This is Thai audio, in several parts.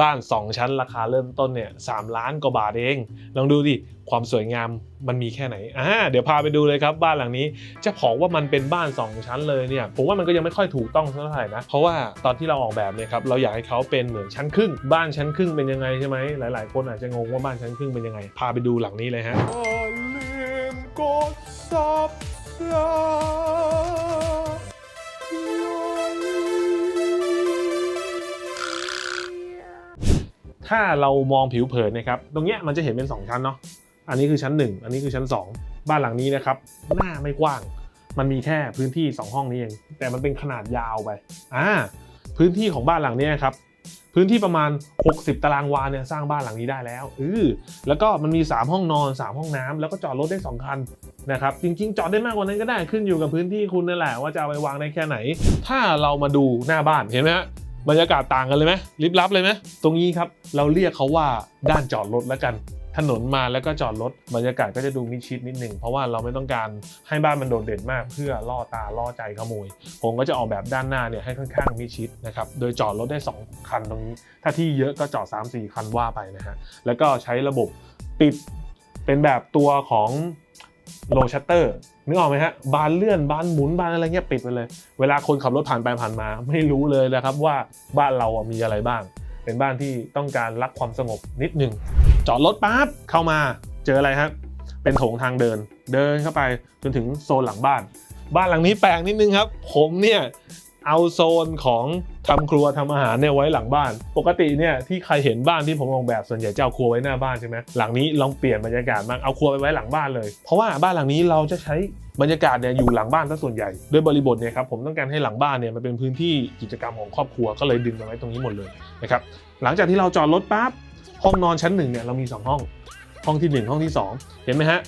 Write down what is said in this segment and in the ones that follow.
บ้าน 2 ชั้นราคาเริ่มต้นเนี่ยสล้านกว่าบาทเอง ลองดูดิ ความสวยงามมันมีแค่ไหนอ่าเดี๋ยวพาไปดูเลยครับบ้านหลังนี้จะบอกว่ามันเป็นบ้าน 2 ชั้นเลยเนี่ยผมว่ามันก็ยังไม่ค่อยถูกต้องเท่าไหร่นะ เพราะว่าตอนที่เราออกแบบเนี่ยครับเราอยากให้เขาเป็นเหมือนชั้นครึ่ง บ้านชั้นครึ่งเป็นยังไงใช่ไหมหลาย ๆ คนอาจจะงงว่าบ้านชั้นครึ่งเป็นยังไง พาไปดูหลังนี้เลยฮะลืมกด subscribe ถ้าเรามองผิวเผินนะครับ ตรงเนี้ยมันจะเห็นเป็น 2 ชั้นเนาะ อันนี้คือชั้น 1 อันนี้คือชั้น 2 บ้านหลังนี้นะครับ หน้าไม่กว้าง มันมีแค่พื้นที่ 2 ห้องนี้เอง แต่มันเป็นขนาดยาวไป อ่า พื้นที่ของบ้านหลังนี้ครับ พื้นที่ประมาณ 60 ตารางวาเนี่ยสร้างบ้านหลังนี้ได้แล้วเออแล้วก็มันมี 3 ห้องนอน 3 ห้องน้ำแล้วก็จอดรถได้ 2 คันนะครับ จริงๆ จอดได้มากกว่านั้นก็ได้ ขึ้นอยู่กับพื้นที่คุณนั่นแหละว่าจะเอาไปวางได้แค่ไหน ถ้าเรามาดูหน้าบ้าน เห็นไหมฮะ บรรยากาศต่างกันเลยไหมลิบลับเลยไหมตรงนี้ครับเราเรียกเขาว่าด้านจอดรถแล้วกัน ถนนมาแล้วก็จอดรถบรรยากาศก็จะดูมิดชิดนิดหนึ่งเพราะว่าเราไม่ต้องการให้บ้านมันโดดเด่นมาก เพื่อล่อตาล่อใจขโมย ผมก็จะออกแบบด้านหน้าเนี่ยให้ค่อนข้างมิดชิดนะครับโดยจอดรถได้ 2 คันตรงนี้ ถ้าที่เยอะก็จอด 3-4 คันว่าไปนะฮะแล้วก็ใช้ระบบปิดเป็นแบบตัวของโลชัตเตอร์ นึกออกไหมฮะบานเลื่อนบานหมุนบานอะไรเงี้ยปิดไปเลย เวลาคนขับรถผ่านไปผ่านมา ไม่รู้เลยนะครับว่าบ้านเราอะมีอะไรบ้าง เป็นบ้านที่ต้องการรักความสงบนิดหนึ่งจอดรถปั๊บเข้ามาเจออะไรครับเป็นโถงทางเดิน เดินเข้าไปจนถึงโซนหลังบ้าน บ้านหลังนี้แปลกนิดนึงครับ ผมเนี่ย เอาโซนของทำครัวทำอาหารเนี่ยไว้หลังบ้าน ปกติเนี่ยที่ใครเห็นบ้านที่ผมออกแบบส่วนใหญ่จะเอาครัวไว้หน้าบ้านใช่ไหมหลังนี้ลองเปลี่ยนบรรยากาศบ้างเอาครัวไปไว้หลังบ้านเลย เพราะว่าบ้านหลังนี้เราจะใช้บรรยากาศเนี่ยอยู่หลังบ้านซะส่วนใหญ่ด้วยบริบทเนี่ยครับผมต้องการให้หลังบ้านเนี่ยมันเป็นพื้นที่กิจกรรมของครอบครัวก็เลยดึงมาไว้ตรงนี้หมดเลยนะครับหลังจากที่เราจอดรถปั๊บห้องนอนชั้นหนึ่งเนี่ยเรามีสองห้อง ห้องที่หนึ่งห้องที่สองเห็นไหมฮะ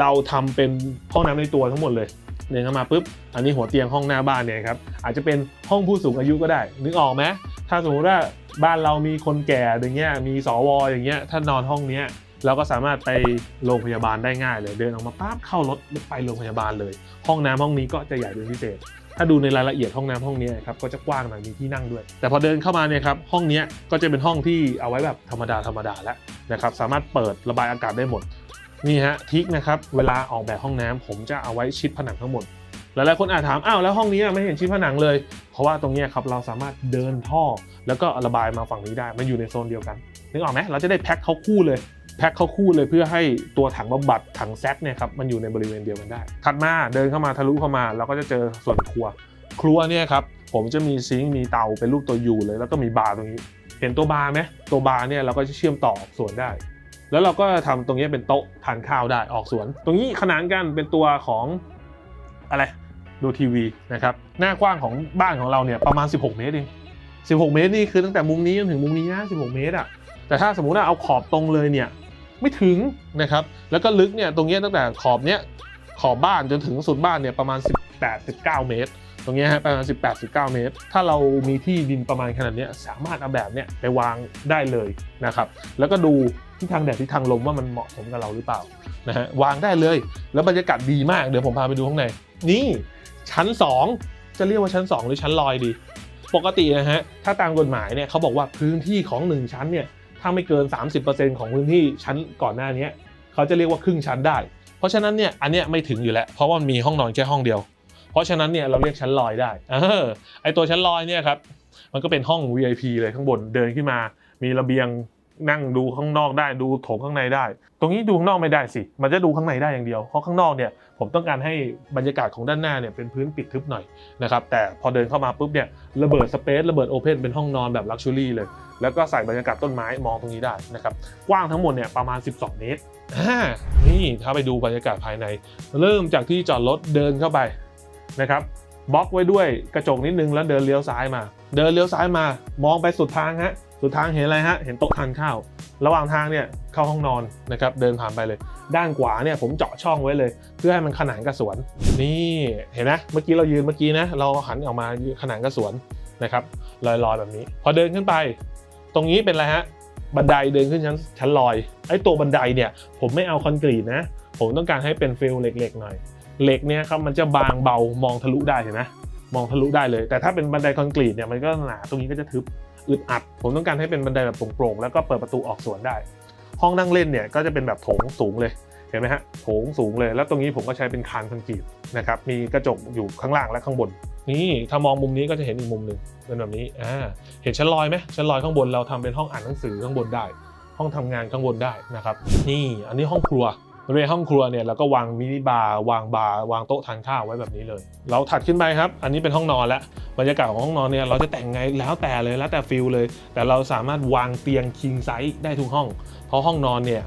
เราทำเป็นห้องน้ำในตัวทั้งหมดเลย เดินเข้ามาปุ๊บ อันนี้หัวเตียงห้องหน้าบ้านเนี่ยครับ อาจจะเป็นห้องผู้สูงอายุก็ได้ นึกออกไหมถ้าสมมติว่าบ้านเรามีคนแก่อย่างเงี้ย มีสวอย่างเงี้ย ถ้านอนห้องเนี้ยเราก็สามารถไปโรงพยาบาลได้ง่ายเลยเดินออกมาปั๊บเข้ารถไปโรงพยาบาลเลย ห้องน้ำห้องนี้ก็จะใหญ่เป็นพิเศษ ถ้าดูในรายละเอียดห้องน้ำห้องนี้ครับก็จะกว้างหน่อยมีที่นั่งด้วย แต่พอเดินเข้ามาเนี่ยครับห้องนี้ก็จะเป็นห้องที่เอาไว้แบบธรรมดาธรรมดาแล้วนะครับสามารถเปิดระบายอากาศได้หมด นี่ฮะทิกนะครับเวลาออกแบบห้องน้ำผมจะเอาไว้ชิดผนังทั้งหมดหลายๆคนอาจถามอ้าวแล้วห้องนี้ไม่เห็นชิดผนังเลย เพราะว่าตรงนี้ครับเราสามารถเดินท่อ แล้วก็ระบายมาฝั่งนี้ได้มันอยู่ในโซนเดียวกันนึกออกไหมเราจะได้แพ็คเข้าคู่เลยแพ็คเข้าคู่เลยเพื่อให้ตัวถังบำบัดถังแซกเนี่ยครับมันอยู่ในบริเวณเดียวกันได้ ถัดมาเดินเข้ามาทะลุเข้ามาเราก็จะเจอส่วนครัว ครัวเนี่ยครับผมจะมีซิงค์มีเตาเป็นรูปตัวยูเลย แล้วก็มีบาร์ตรงนี้ เห็นตัวบาร์ไหมตัวบาร์เนี่ยเราก็จะเชื่อมต่อส่วนได้ แล้วเราก็ทำตรงนี้เป็นโต๊ะทานข้าวได้ออกสวน ตรงนี้ขนานกันเป็นตัวของอะไรดูทีวีนะครับหน้ากว้างของบ้านของเราเนี่ยประมาณ 16 เมตรเอง16 เมตรนี่คือตั้งแต่มุมนี้จนถึงมุมนี้นะ16 เมตรอะแต่ถ้าสมมุติว่าเอาขอบตรงเลยเนี่ยไม่ถึงนะครับแล้วก็ลึกเนี่ยตรงนี้ตั้งแต่ขอบเนี้ยขอบบ้านจนถึงสุดบ้านเนี่ยประมาณ 18-19 เมตร ตรงนี้ฮะประมาณ 18-19 เมตร ถ้าเรามีที่ดินประมาณขนาดเนี้ยสามารถเอาแบบเนี้ยไปวางได้เลยนะครับแล้วก็ดู ทิศทางแดดทิศทางลมว่ามันเหมาะสมกับเราหรือเปล่านะฮะวางได้เลย แล้วบรรยากาศดีมากเดี๋ยวผมพาไปดูข้างในนี่ชั้น 2 จะเรียกว่าชั้น 2 หรือชั้นลอยดี ปกตินะฮะถ้าตามกฎหมายเนี่ยเขาบอกว่าพื้นที่ของ 1 ชั้นเนี่ยถ้าไม่เกิน 30%ของพื้นที่ชั้นก่อนหน้านี้เขาจะเรียกว่าครึ่งชั้นได้ เพราะฉะนั้นเนี่ยอันเนี้ยไม่ถึงอยู่แล้ว เพราะว่ามันมีห้องนอนแค่ห้องเดียว เพราะฉะนั้นเนี่ยเราเรียกชั้นลอยได้เออไอตัวชั้นลอยเนี่ยครับมันก็เป็นห้อง VIP เลยข้างบนเดินขึ้นมา มีระเบียง นั่งดูข้างนอกได้ดูโถงข้างในได้ ตรงนี้ดูข้างนอกไม่ได้สิ มันจะดูข้างในได้อย่างเดียว เพราะข้างนอกเนี่ยผมต้องการให้บรรยากาศของด้านหน้าเนี่ยเป็นพื้นปิดทึบหน่อยนะครับแต่พอเดินเข้ามาปุ๊บเนี่ยระเบิดสเปซระเบิดโอเพนเป็นห้องนอนแบบลักชัวรี่เลย แล้วก็ใส่บรรยากาศต้นไม้มองตรงนี้ได้นะครับกว้างทั้งหมดเนี่ยประมาณ 12 เมตรนี่ถ้าไปดูบรรยากาศภายใน เริ่มจากที่จอดรถเดินเข้าไปนะครับบล็อกไว้ด้วยกระจกนิดนึงแล้วเดินเลี้ยวซ้ายมา เดินเลี้ยวซ้ายมา มองไปสุดทางฮะ สุดทางเห็นอะไรฮะ เห็นโต๊ะทานข้าว ระหว่างทางเนี่ยเข้าห้องนอนนะครับ เดินผ่านไปเลย ด้านขวาเนี่ยผมเจาะช่องไว้เลย เพื่อให้มันขนานกับสวน นี่เห็นนะ เมื่อกี้เรายืนเมื่อกี้นะ เราหันออกมาขนานกับสวนนะครับลอยๆแบบนี้ พอเดินขึ้นไป ตรงนี้เป็นอะไรฮะ บันไดเดินขึ้นชั้นชั้นลอย ไอ้ตัวบันไดเนี่ยผมไม่เอาคอนกรีตนะ ผมต้องการให้เป็นฟิลเหล็กๆหน่อย เหล็กเนี่ยครับมันจะบางเบามองทะลุได้เห็นไหมมองทะลุได้เลย แต่ถ้าเป็นบันไดคอนกรีตเนี่ยมันก็หนาตรงนี้ก็จะทึบ อึดอัด ผมต้องการให้เป็นบันไดแบบโปร่งๆแล้วก็เปิดประตูออกสวนได้ ห้องนั่งเล่นเนี่ยก็จะเป็นแบบโถงสูงเลยเห็นไหมฮะโถงสูงเลย แล้วตรงนี้ผมก็ใช้เป็นคานคอนกรีตนะครับมีกระจกอยู่ข้างล่างและข้างบน นี่ถ้ามองมุมนี้ก็จะเห็นอีกมุมหนึ่งเป็นแบบนี้อ่าเห็นชั้นลอยไหมชั้นลอยข้างบนเราทำเป็นห้องอ่านหนังสือข้างบนได้ ห้องทำงานข้างบนได้นะครับนี่อันนี้ห้องครัว บริเวณห้องครัวเนี่ยเราก็วางมินิบาร์วางบาร์วางโต๊ะทานข้าวไว้แบบนี้เลย เราถัดขึ้นไปครับ อันนี้เป็นห้องนอนแล้วบรรยากาศของห้องนอนเนี่ยเราจะแต่งไงแล้วแต่เลยแล้วแต่ฟิลเลย แต่เราสามารถวางเตียง king size ได้ทุกห้อง เพราะห้องนอนเนี่ย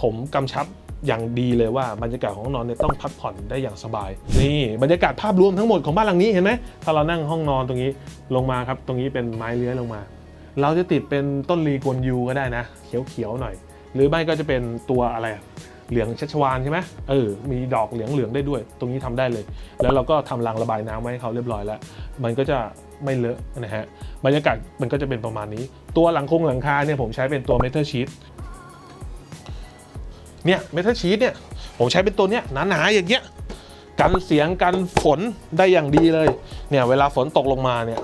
ผมกำชับอย่างดีเลยว่าบรรยากาศของห้องนอนเนี่ยต้องพักผ่อนได้อย่างสบาย นี่บรรยากาศภาพรวมทั้งหมดของบ้านหลังนี้เห็นไหมถ้าเรานั่งห้องนอนตรงนี้ลงมาครับ ตรงนี้เป็นไม้เลื้อยลงมา เราจะติดเป็นต้นลีกวนยูก็ได้นะ เขียวๆหน่อย หรือไม่ก็จะเป็นตัวอะไร เหลืองชัชวานใช่ไหมเออ มีดอกเหลืองเหลืองได้ด้วย ตรงนี้ทำได้เลย แล้วเราก็ทำรางระบายน้ำไว้ให้เขาเรียบร้อยแล้ว มันก็จะไม่เลอะนะฮะ บรรยากาศมันก็จะเป็นประมาณนี้ ตัวหลังคงหลังคาเนี่ยผมใช้เป็นตัวเมทัลชีตเนี่ยเมทัลชีตเนี่ยผมใช้เป็นตัวเนี้ยหนาๆอย่างเงี้ย กันเสียงกันฝนได้อย่างดีเลย เนี่ยเวลาฝนตกลงมาเนี่ย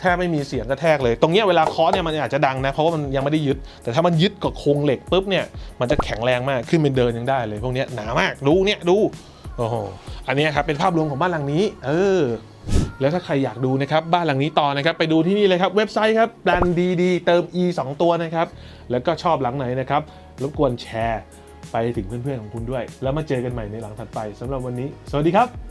แทบไม่มีเสียงกระแทกเลย ตรงนี้เวลาเคาะเนี่ยมันอาจจะดังนะ เพราะว่ามันยังไม่ได้ยึด แต่ถ้ามันยึดกับโครงเหล็กปุ๊บเนี่ย มันจะแข็งแรงมาก ขึ้นเป็นเดินยังได้เลย พวกนี้หนามาก ดูเนี่ยดู โอ้โห อันนี้ครับเป็นภาพรวมของบ้านหลังนี้ เออ แล้วถ้าใครอยากดูนะครับบ้านหลังนี้ต่อนะครับ ไปดูที่นี่เลยครับเว็บไซต์ครับดันดีดีเติม e 2 ตัวนะครับ แล้วก็ชอบหลังไหนนะครับ รบกวนแชร์ ไปถึงเพื่อนๆของคุณด้วย แล้วมาเจอกันใหม่ในหลังถัดไปสำหรับวันนี้ สวัสดีครับ